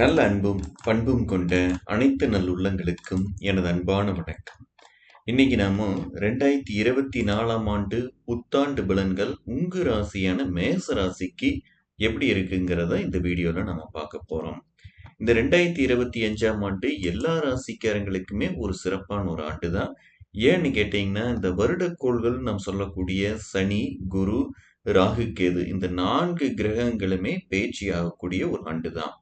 நல்ல அன்பும் பண்பும் கொண்ட அனைத்து நல்லுள்ளங்களுக்கும் எனது அன்பான வணக்கம். இன்னைக்கு நாம ரெண்டாயிரத்தி இருபத்தி நாலாம் ஆண்டு புத்தாண்டு பலன்கள் உங்கு ராசியான மேச ராசிக்கு எப்படி இருக்குங்கிறத இந்த வீடியோல நம்ம பார்க்க போறோம். இந்த ரெண்டாயிரத்தி இருபத்தி அஞ்சாம் ஆண்டு எல்லா ராசிக்காரங்களுக்குமே ஒரு சிறப்பான ஒரு ஆண்டு தான். ஏன்னு கேட்டீங்கன்னா இந்த வருடக்கோள்கள் நாம் சொல்லக்கூடிய சனி குரு ராகு கேது இந்த நான்கு கிரகங்களுமே பேச்சு ஆகக்கூடிய ஒரு ஆண்டு தான்.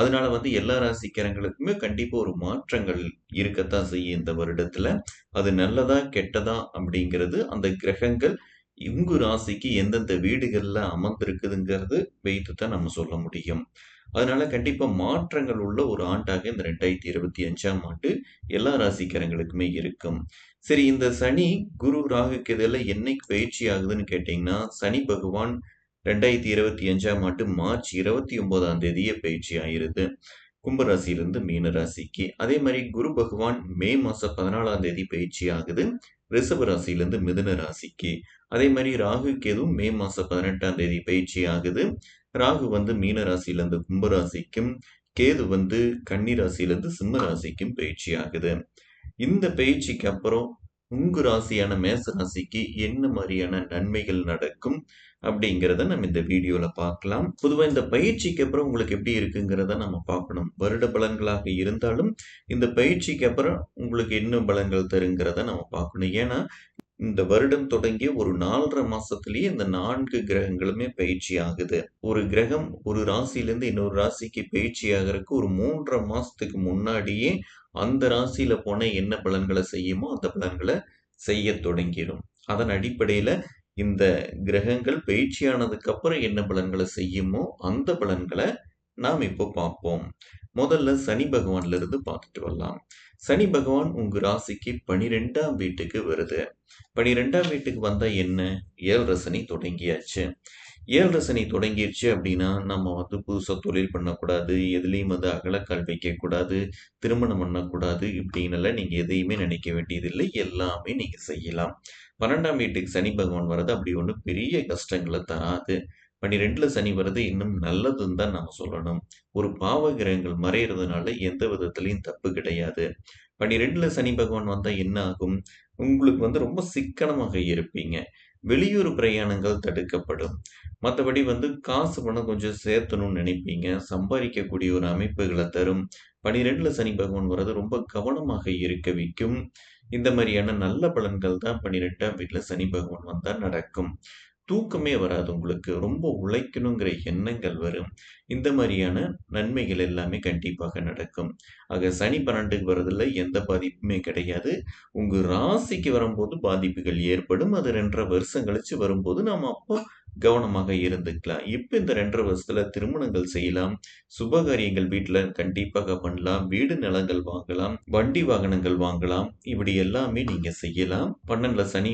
அதனால வந்து எல்லா ராசிக்காரங்களுக்குமே கண்டிப்பாக ஒரு மாற்றங்கள் இருக்கத்தான் செய்யும் இந்த வருடத்தில். அது நல்லதா கெட்டதா அப்படிங்கிறது அந்த கிரகங்கள் உங்க ராசிக்கு எந்தெந்த வீடுகளில் அமர்ந்திருக்குதுங்கிறது வைத்து தான் நம்ம சொல்ல முடியும். அதனால கண்டிப்பா மாற்றங்கள் உள்ள ஒரு ஆண்டாக இந்த ரெண்டாயிரத்தி இருபத்தி அஞ்சாம் ஆண்டு எல்லா ராசிக்காரங்களுக்குமே இருக்கும். சரி இந்த சனி குரு ராகுக்கு இதெல்லாம் என்னைக்கு பயிற்சி ஆகுதுன்னு கேட்டீங்கன்னா சனி பகவான் ரெண்டாயிரத்தி இருபத்தி அஞ்சாம் ஆண்டு மார்ச் இருபத்தி ஒன்பதாம் தேதியே பயிற்சி ஆயிருது கும்பராசியிலிருந்து மீன ராசிக்கு அதே மாதிரி குரு பகவான் மே மாசம் பதினாலாம் தேதி பயிற்சி ஆகுது. ரிஷப ராசியிலிருந்து மிதுன ராசிக்கு. அதே மாதிரி ராகு கேதும் மே மாசம் பதினெட்டாம் தேதி பயிற்சி ஆகுது. ராகு வந்து மீன ராசியிலிருந்து கும்பராசிக்கும். கேது வந்து கன்னி ராசியிலிருந்து சிம்ம ராசிக்கும் பயிற்சி ஆகுது. இந்த பயிற்சிக்கு அப்புறம் உங்கு ராசியான மேச ராசிக்கு என்ன மாதிரியான நன்மைகள் நடக்கும்? அப்படிங்கிறத நம்ம இந்த வீடியோல பார்க்கலாம். பொதுவாக இந்த பயிற்சிக்கு அப்புறம் உங்களுக்கு எப்படி இருக்குங்கிறத நம்ம பார்க்கணும். வருட பலன்களாக இருந்தாலும் இந்த பயிற்சிக்கு அப்புறம் உங்களுக்கு என்ன பலன்கள் தருங்கிறத நம்ம பார்க்கணும். ஏன்னா இந்த வருடம் தொடங்கிய ஒரு நாலரை மாசத்திலேயே இந்த நான்கு கிரகங்களுமே பயிற்சி ஆகுது. ஒரு கிரகம் ஒரு ராசியிலேருந்து இன்னொரு ராசிக்கு பயிற்சி ஆகிறதுக்கு ஒரு மூன்றரை மாசத்துக்கு முன்னாடியே அந்த ராசியில போன என்ன பலன்களை செய்யுமோ அந்த பலன்களை செய்ய தொடங்கிடும் அதன் அடிப்படையில இந்த கிரகங்கள் பயிற்சியானதுக்கு அப்புறம் என்ன பலன்களை செய்யுமோ அந்த பலன்களை நாம் இப்போ பார்ப்போம். முதல்ல சனி பகவான்ல இருந்து பார்த்துட்டு வரலாம். சனி பகவான் உங்க ராசிக்கு பனிரெண்டாம் வீட்டுக்கு வருது. பனிரெண்டாம் வீட்டுக்கு வந்தா என்ன? ஏழரை சனி தொடங்கியாச்சு. ஏழரை சனி தொடங்கிருச்சு அப்படின்னா நம்ம வந்து புதுசாக தொழில் பண்ணக்கூடாது எதுலேயும் வந்து அகலக்கால் வைக்கக்கூடாது திருமணம் பண்ணக்கூடாது இப்படின்னு நீங்கள் எதையுமே நினைக்க வேண்டியதில்லை. எல்லாமே நீங்கள் செய்யலாம். பன்னெண்டாம் வீட்டுக்கு சனி பகவான் வர்றது அப்படி ஒன்றும் பெரிய கஷ்டங்களை தராது. பன்னிரெண்டில் சனி வர்றது இன்னும் நல்லதுன்னு தான் நம்ம சொல்லணும். ஒரு பாவ கிரகங்கள் மறையிறதுனால எந்த விதத்துலையும் தப்பு கிடையாது. பன்னிரெண்டில் சனி பகவான் வந்தால் என்ன ஆகும்? உங்களுக்கு வந்து ரொம்ப சிக்கனமாக இருப்பீங்க. வெளியூர் பிரயாணங்கள் தடுக்கப்படும். மற்றபடி வந்து காசு பணம் கொஞ்சம் சேர்த்தணும்னு நினைப்பீங்க. சம்பாதிக்கக்கூடிய ஒரு அமைப்புகளை தரும். பனிரெண்டில் சனி பகவான் வர்றது ரொம்ப கவனமாக இருக்க வைக்கும். இந்த மாதிரியான நல்ல பலன்கள் தான் பன்னிரெண்டாம் வீட்டில் சனி பகவான் வந்தால் நடக்கும். தூக்கமே வராது உங்களுக்கு. ரொம்ப உழைக்கணுங்கிற எண்ணங்கள் வரும். இந்த மாதிரியான நன்மைகள் எல்லாமே கண்டிப்பாக நடக்கும். ஆக சனி பன்னெண்டுக்கு வரதில் எந்த பாதிப்புமே கிடையாது. உங்கள் ராசிக்கு வரும்போது பாதிப்புகள் ஏற்படும். அது ரெண்டரை வருஷம் கழிச்சு வரும்போது நாம் அப்போ கவனமாக இருந்துக்கலாம். இப்போ இந்த ரெண்டரை வருஷத்தில் திருமணங்கள் செய்யலாம். சுபகாரியங்கள் வீட்டில் கண்டிப்பாக பண்ணலாம். வீடு நிலங்கள் வாங்கலாம். வண்டி வாகனங்கள் வாங்கலாம். இப்படி எல்லாமே நீங்கள் செய்யலாம். பன்னெண்டில் சனி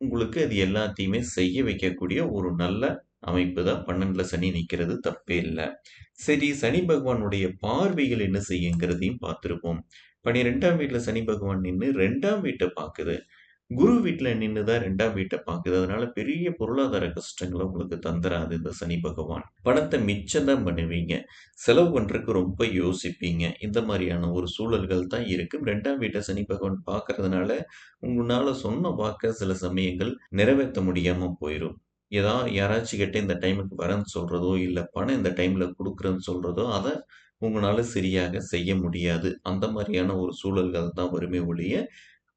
உங்களுக்கு அது எல்லாத்தையுமே செய்ய வைக்கக்கூடிய ஒரு நல்ல அமைப்பு தான் பன்னெண்டில் சனி நிற்கிறது தப்பே இல்லை. சரி சனி பகவானுடைய பார்வைகள் என்ன செய்யுங்கிறதையும் பார்த்துருப்போம். பனிரெண்டாம் வீட்டில் சனி பகவான் நின்று ரெண்டாம் வீட்டை பார்க்குது. குரு வீட்டில் நின்று தான் ரெண்டாம் வீட்டை பார்க்குது. அதனால பெரிய பொருளாதார கஷ்டங்களை உங்களுக்கு தந்துராது இந்த சனி பகவான். பணத்தை மிச்சம் தான் பண்ணுவீங்க. செலவு பண்ணுறதுக்கு ரொம்ப யோசிப்பீங்க. இந்த மாதிரியான ஒரு சூழல்கள் தான் இருக்கும் ரெண்டாம் வீட்டை சனி பகவான் பார்க்கறதுனால உங்களால் சொன்ன வாக்க சில சமயங்கள் நிறைவேற்ற முடியாமல் போயிடும் ஏதா யாராச்சும் கிட்ட இந்த டைமுக்கு வரேன்னு சொல்கிறதோ இல்லை பணம் இந்த டைமில் கொடுக்குறேன்னு சொல்கிறதோ அதை உங்களால் சரியாக செய்ய முடியாது. அந்த மாதிரியான ஒரு சூழல்கள் தான் வருமே ஒழிய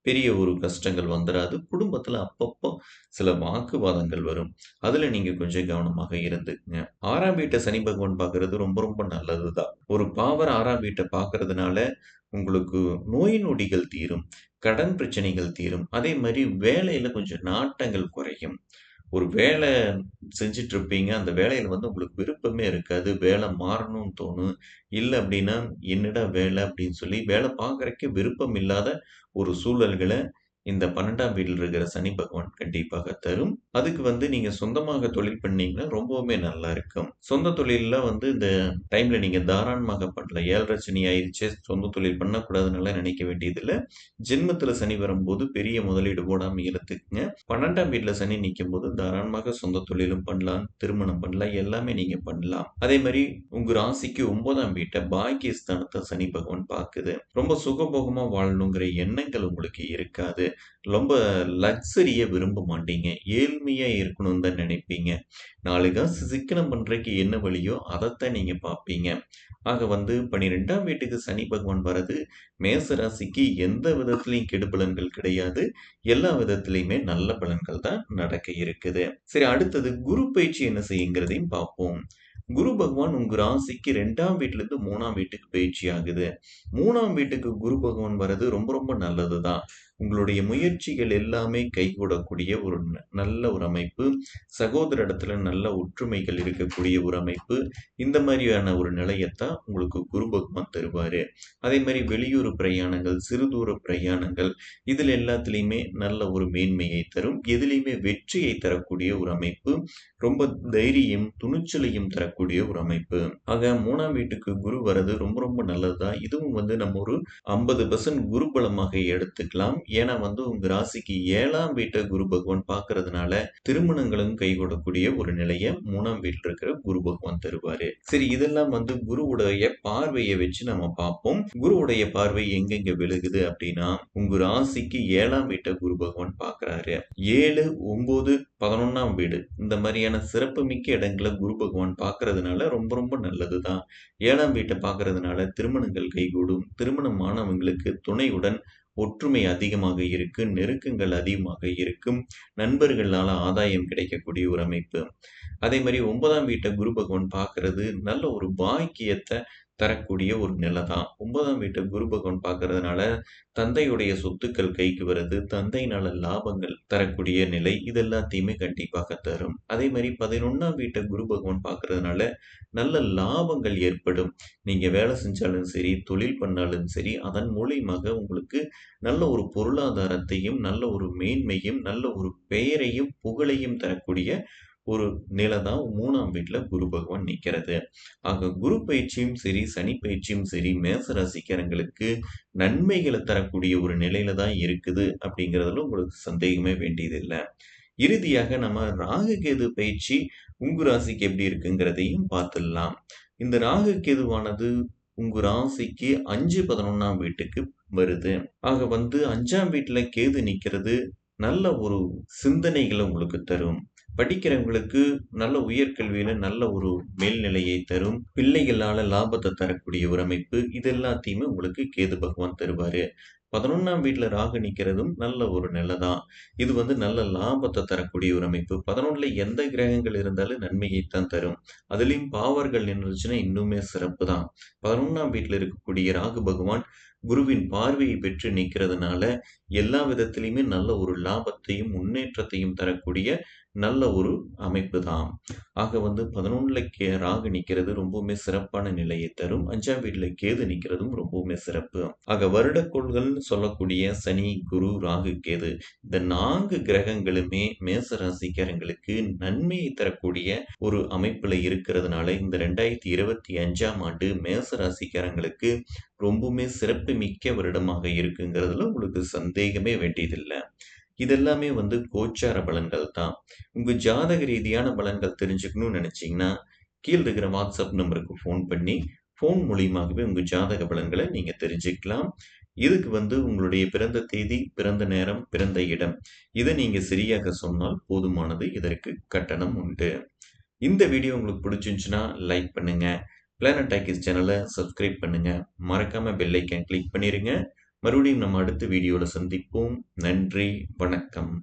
பெரிய ஒரு கஷ்டங்கள் வந்துடாது குடும்பத்துல அப்பப்போ சில வாக்குவாதங்கள் வரும். அதுல நீங்க கொஞ்சம் கவனமாக இருந்துக்குங்க ஆறாம் வீட்டை சனி பகவான் பார்க்கறது ரொம்ப ரொம்ப நல்லதுதான். ஒரு பாவர் ஆறாம் வீட்டை பார்க்கறதுனால உங்களுக்கு நோய் நொடிகள் தீரும். கடன் பிரச்சனைகள் தீரும். அதே மாதிரி வேலையில கொஞ்சம் நாட்டங்கள் குறையும். ஒரு வேலை செஞ்சிட்ருப்பீங்க. அந்த வேலையில் வந்து உங்களுக்கு விருப்பமே இருக்காது. வேலை மாறணும்னு தோணும். இல்லை அப்படின்னா என்னடா வேலை அப்படின்னு சொல்லி வேலை பார்க்குறக்கே விருப்பம் இல்லாத ஒரு சூழல்களை இந்த பன்னெண்டாம் வீட்டில் இருக்கிற சனி பகவான் கண்டிப்பாக தரும். அதுக்கு வந்து நீங்க சொந்தமாக தொழில் பண்ணீங்கன்னா ரொம்பவுமே நல்லா இருக்கும். சொந்த தொழில்ல வந்து இந்த டைம்ல நீங்க தாராளமாக பண்ணலாம். 7 சனி ஆயிடுச்சு சொந்த தொழில் பண்ணக்கூடாதுன்னுலாம் நினைக்க வேண்டியதில்லை ஜென்மத்தில் சனி வரும்போது பெரிய முதலீடு போடாம இழுத்துக்குங்க. 12ஆம் வீட்ல சனி நிக்கும்போது தாராளமாக சொந்த தொழிலும் பண்ணலாம், திருமணம் பண்ணலாம், எல்லாமே நீங்க பண்ணலாம். அதே மாதிரி உங்க ராசிக்கு ஒன்பதாம் வீட்டை பாக்கியஸ்தானத்தை சனி பகவான் பார்க்குது ரொம்ப சுகபோகமா வாழணுங்கிற எண்ணங்கள் உங்களுக்கு இருக்காது. ரொம்ப லக்ஸரியை விரும்ப மாட்டீங்க. ஏழ்மையாக இருக்கணும்னு தான் நினைப்பீங்க. 4 காசு சிக்கனம் பண்ணுறதுக்கு என்ன வழியோ அதைத்தான் நீங்கள் பார்ப்பீங்க ஆக வந்து 12ஆம் வீட்டுக்கு சனி பகவான் வர்றது மேச ராசிக்கு எந்த விதத்திலயும் கெடுபலன்கள் கிடையாது. எல்லா விதத்துலையுமே நல்ல பலன்கள் தான் நடக்க இருக்குது. சரி அடுத்தது குரு பயிற்சி என்ன செய்யுங்கிறதையும் பார்ப்போம். குரு பகவான் உங்க ராசிக்கு ரெண்டாம் வீட்டிலேருந்து மூணாம் வீட்டுக்கு பயிற்சி ஆகுது. மூணாம் வீட்டுக்கு குரு பகவான் வர்றது ரொம்ப ரொம்ப நல்லது தான். உங்களுடைய முயற்சிகள் எல்லாமே கைகூடக்கூடிய ஒரு ந நல்ல ஒரு அமைப்பு. சகோதர இடத்துல நல்ல ஒற்றுமைகள் இருக்கக்கூடிய ஒரு அமைப்பு. இந்த மாதிரியான ஒரு நிலையத்தான் உங்களுக்கு குரு பகவான் தருவார் அதே மாதிரி வெளியூர் பிரயாணங்கள், சிறு தூர பிரயாணங்கள் இதில் எல்லாத்துலேயுமே நல்ல ஒரு மேன்மையை தரும். எதுலேயுமே வெற்றியை தரக்கூடிய ஒரு அமைப்பு. ரொம்ப தைரியம், துணிச்சலையும் தரக்கூடிய ஒரு அமைப்பு. ஆக மூணாம் வீட்டுக்கு குரு வர்றது ரொம்ப ரொம்ப நல்லது தான். இதுவும் வந்து நம்ம ஒரு 50% குரு பலமாக எடுத்துக்கலாம். ஏன்னா வந்து உங்க ராசிக்கு ஏழாம் வீட்டை குரு பகவான் பாக்குறதுனால திருமணங்களும் கைகூடக்கூடிய ஒரு நிலையை மூணாம் வீட்டில் இருக்கிற குரு பகவான் தருவாரு. சரி இதெல்லாம் வந்து குருவுடைய பார்வையை வச்சு நம்ம பார்ப்போம். குருவுடைய பார்வை எங்கெங்க விழுகுது அப்படின்னா உங்க ராசிக்கு ஏழாம் வீட்டை குரு பகவான் பார்க்குறாரு. 7, 9, 11ஆம் வீடு இந்த மாதிரியான சிறப்புமிக்க இடங்களை குரு பகவான் பார்க்கறதுனால ரொம்ப ரொம்ப நல்லது தான். ஏழாம் வீட்டை பார்க்கறதுனால திருமணங்கள் கைகூடும். திருமணம் ஆனவங்களுக்கு துணையுடன் ஒற்றுமை அதிகமாக இருக்கு. நெருக்கங்கள் அதிகமாக இருக்கும். நண்பர்களால் ஆதாயம் கிடைக்கக்கூடிய ஒரு அமைப்பு. அதே மாதிரி ஒன்பதாம் வீட்டை குரு பகவான் பார்க்கறது நல்ல ஒரு பாக்கியத்தை தரக்கூடிய ஒரு நிலை தான். ஒன்பதாம் வீட்டை குரு பகவான் பார்க்கறதுனால தந்தையுடைய சொத்துக்கள் கைக்கு வருது. தந்தையினால லாபங்கள் தரக்கூடிய நிலை இது எல்லாத்தையுமே கண்டிப்பாக தரும். அதே மாதிரி பதினொன்றாம் வீட்டை குரு பகவான் பார்க்கறதுனால நல்ல லாபங்கள் ஏற்படும். நீங்க வேலை செஞ்சாலும் சரி, தொழில் பண்ணாலும் சரி, அதன் மூலியமாக உங்களுக்கு நல்ல ஒரு பொருளாதாரத்தையும், நல்ல ஒரு மேன்மையும், நல்ல ஒரு பெயரையும், புகழையும் தரக்கூடிய ஒரு நிலை தான் மூணாம் வீட்டில் குரு பகவான் நிற்கிறது ஆக குரு பயிற்சியும் சரி, சனி பயிற்சியும் சரி மேச ராசிக்காரங்களுக்கு நன்மைகளை தரக்கூடிய ஒரு நிலையில தான் இருக்குது அப்படிங்கிறதுல உங்களுக்கு சந்தேகமே வேண்டியதில்லை இறுதியாக நம்ம ராகு கேது பயிற்சி உங்கு ராசிக்கு எப்படி இருக்குங்கிறதையும் பார்த்துடலாம். இந்த ராகு கேதுவானது உங்க ராசிக்கு 5, 11ஆம் வீட்டுக்கு வருது. ஆக வந்து அஞ்சாம் வீட்டில் கேது நிற்கிறது நல்ல ஒரு சிந்தனைகளை உங்களுக்கு தரும். படிக்கிறவங்களுக்கு நல்ல உயர்கல்வியில நல்ல ஒரு மேல்நிலையை தரும். பிள்ளைகளால லாபத்தை தரக்கூடிய ஒரு அமைப்பு. இது எல்லாத்தையுமே உங்களுக்கு கேது பகவான் தருவாரு. 11ஆம் வீட்ல ராகு நிக்கிறதும் நல்ல ஒரு நிலை தான். இது வந்து நல்ல லாபத்தை தரக்கூடிய ஒரு அமைப்பு. 11ல எந்த கிரகங்கள் இருந்தாலும் நன்மையைத்தான் தரும். அதிலயும் பாவர்கள் நின்றுச்சுன்னா இன்னுமே சிறப்பு தான். 11ஆம் வீட்ல இருக்கக்கூடிய ராகு பகவான் குருவின் பார்வையை பெற்று நிற்கிறதுனால எல்லா விதத்திலையுமே நல்ல ஒரு லாபத்தையும், முன்னேற்றத்தையும் தரக்கூடிய நல்ல ஒரு அமைப்பு தான். ஆக வந்து 11ல கே ராகு நிற்கிறது ரொம்பவுமே சிறப்பான நிலையை தரும். அஞ்சாம் வீட்டில் கேது நிற்கிறதும் ரொம்பவுமே சிறப்பு. ஆக வருடக்கோள்கள்னு சொல்லக்கூடிய சனி, குரு, ராகு, கேது இந்த நான்கு கிரகங்களுமே மேச ராசிக்காரங்களுக்கு நன்மையை தரக்கூடிய ஒரு அமைப்பில் இருக்கிறதுனால இந்த 2025ஆம் ஆண்டு மேச ராசிக்காரங்களுக்கு ரொம்பவுமே சிறப்பு மிக்க வருடமாக இருக்குங்கிறதுல உங்களுக்கு சந்தேகமே வேண்டியதில்லை இதெல்லாமே வந்து கோச்சார பலன்கள் தான். உங்கள் ஜாதக ரீதியான பலன்கள் தெரிஞ்சுக்கணும்னு நினச்சிங்கன்னா கீழே இருக்கிற வாட்ஸ்அப் நம்பருக்கு ஃபோன் பண்ணி, ஃபோன் மூலியமாகவே உங்கள் ஜாதக பலன்களை நீங்கள் தெரிஞ்சுக்கலாம். இதுக்கு வந்து உங்களுடைய பிறந்த தேதி, பிறந்த நேரம், பிறந்த இடம் இதை நீங்கள் சரியாக சொன்னால் போதுமானது. இதற்கு கட்டணம் உண்டு. இந்த வீடியோ உங்களுக்கு பிடிச்சிருந்துச்சுன்னா லைக் பண்ணுங்கள் பிளானட் டாக்கீஸ் சேனலை சப்ஸ்கிரைப் பண்ணுங்க. மறக்காம பெல்லைக்கன் கிளிக் பண்ணிடுங்க மறுபடியும் நம்ம அடுத்த வீடியோவில் சந்திப்போம். நன்றி, வணக்கம்.